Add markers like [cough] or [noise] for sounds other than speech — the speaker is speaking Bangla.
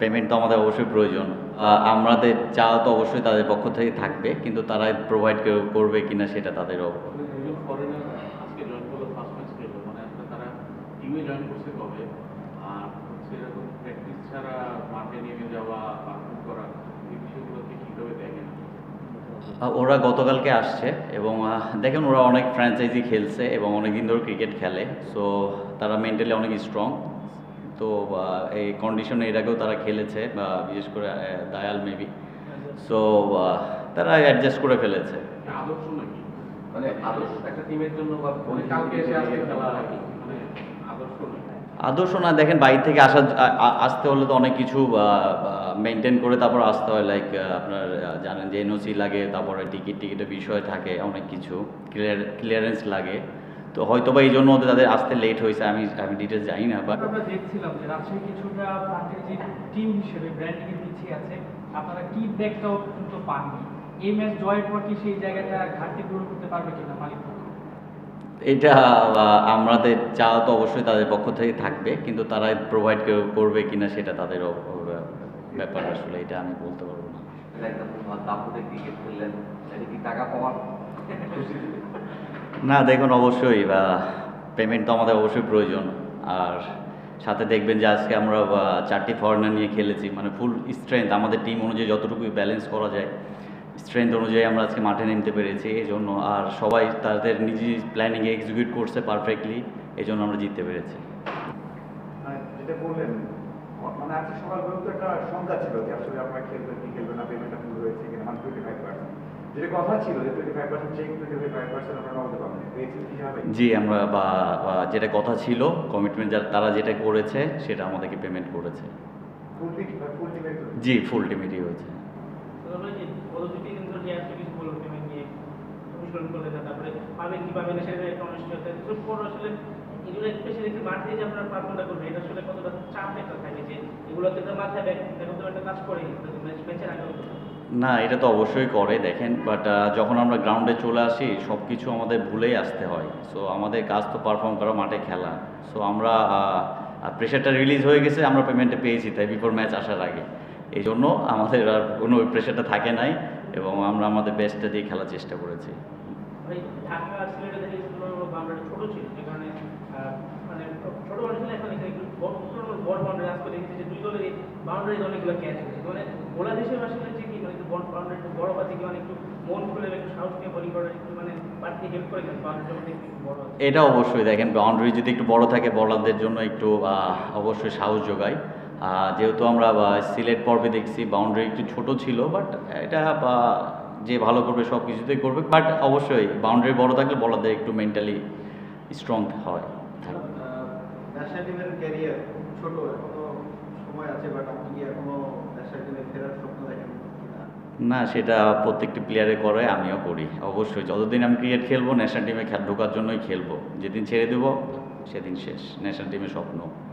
পেমেন্ট তো আমাদের অবশ্যই প্রয়োজন। আমাদের চাওয়া তো অবশ্যই তাদের পক্ষ থেকে থাকবে কিন্তু তারা প্রোভাইড করবে কিনা সেটা তাদের ওপর। দুজন আজকে ফার্স্ট ম্যাচ খেললো মানে দেখেন ওরা গতকালকে আসছে এবং দেখেন ওরা অনেক ফ্র্যাঞ্চাইজি খেলছে এবং অনেক দিন ধরে ক্রিকেট খেলে সো তারা মেন্টালি অনেক স্ট্রং তো এই কন্ডিশনে এর আগেও তারা খেলেছে বা বিশেষ করে দায়াল মেবি সো তারা অ্যাডজাস্ট করে ফেলেছে। আদর্শ মানে আদর্শ একটা টিমের জন্য বা মানে কালকে এসে আজকে খেলা মানে আদর্শ না? দেখেন বাইরে থেকে আসা আসতে হলে তো অনেক কিছু মেনটেন করে তারপর আসতে হয় লাইক আপনার জানেন যে এনওসি লাগে তারপরে টিকিট টিকিটের বিষয় থাকে অনেক কিছু। ক্লিয়ার ক্লিয়ারেন্স লাগে। তো হয়তো বা এই জন্য ওদের তাদের আসতে লেট হয়েছে আমি আমি ডিটেলস জানি না বাট আমরা দেখছিলাম যে রাজশাহী কিছুটা টিম হিসেবে ব্র্যান্ডিং এর পিছিয়ে আছে আপনারা কি ব্যাকটাও কিন্তু পাননি। এই ম্যাচ জয়ের পর কি সেই জায়গাটা ঘাটতি পূরণ করতে পারবে কিনা মালিক এটা আমাদের চাওয়া তো অবশ্যই তাদের পক্ষ থেকে থাকবে কিন্তু তারা প্রোভাইড করবে কিনা সেটা তাদের ব্যাপার আসলে এটা আমি বলতে পারব না। একদম দাপুটে ক্রিকেট খেললেন এটা কি টাকা পাওয়ার [laughs] না, দেখুন, অবশ্যই পেমেন্ট তো আমাদের অবশ্যই প্রয়োজন। আর সাথে দেখবেন যে আজকে আমরা চারটি ফরেনার নিয়ে খেলেছি মানে ফুল স্ট্রেংথ আমাদের টিম অনুযায়ী যতটুকুই ব্যালেন্স করা যায় স্ট্রেংথ অনুযায়ী আমরা আজকে মাঠে নামতে পেরেছি এই জন্য আর সবাই তাদের নিজে প্ল্যানিংয়ে এক্সিকিউট করছে পারফেক্টলি এই জন্য আমরা জিততে পেরেছি। মানে আজকে সকাল পর্যন্ত একটা শঙ্কা ছিল যে আসলে আপনারা খেলবেন কি খেলবেন না পেমেন্ট আপনি রয়েছে কিনা মানে টোয়েন্টি ফাইভ পার্সেন্ট যেটা কথা ছিল যে twenty five percent check twenty five percent আপনারা পাবেন জি আমরা বা যেটা কথা ছিল কমিটমেন্ট যারা তারা যেটা করেছে সেটা আমাদেরকে পেমেন্ট করেছে। জি ফুল টিমিটি হয়েছে। কাজ করে না, এটা তো অবশ্যই করে, দেখেন বাট যখন আমরা গ্রাউন্ডে চলে আসি সব কিছু আমাদের ভুলেই আসতে হয়। সো আমাদের কাজ তো পারফর্ম করা মাঠে খেলা। সো আমরা প্রেশারটা রিলিজ হয়ে গেছে, আমরা পেমেন্টটা পেয়েছি, তাই বিফোর ম্যাচ আসার আগে। এই জন্য আমাদের আর কোনো প্রেশারটা থাকে নাই, এবং আমরা আমাদের বেস্টটা দিয়ে খেলার চেষ্টা করেছি। ছোট একটু বড় হয়েছে মানে একটু মানে একটু মন খুলে একটু সাহস নিয়ে বোলিং করার একটু মানে বাড়তি হেল্প করে এটা অবশ্যই দেখেন বাউন্ডারি যদি একটু বড় থাকে বলারদের জন্য একটু অবশ্যই সাহস যোগায়। যেহেতু আমরা সিলেট পর্বে দেখছি বাউন্ডারি একটু ছোট ছিল বাট এটা বা, যে ভালো করবে সব কিছুতেই করবে বাট অবশ্যই বাউন্ডারি বড় থাকলে বলারদের একটু মেন্টালি স্ট্রং হয়। ন্যাশনাল টিমের ক্যারিয়ার ছোট এখনও সময় আছে বাট আপনি কি এখনও ন্যাশনাল টিমে ফেরার স্বপ্ন দেখেন? না, সেটা প্রত্যেকটি প্লেয়ারে করে, আমিও করি। অবশ্যই, যতদিন আমি ক্রিকেট খেলব ন্যাশনাল টিমে ঢোকার জন্যই খেলব। যেদিন ছেড়ে দেবো, সেদিন শেষ। ন্যাশনাল টিমের স্বপ্ন।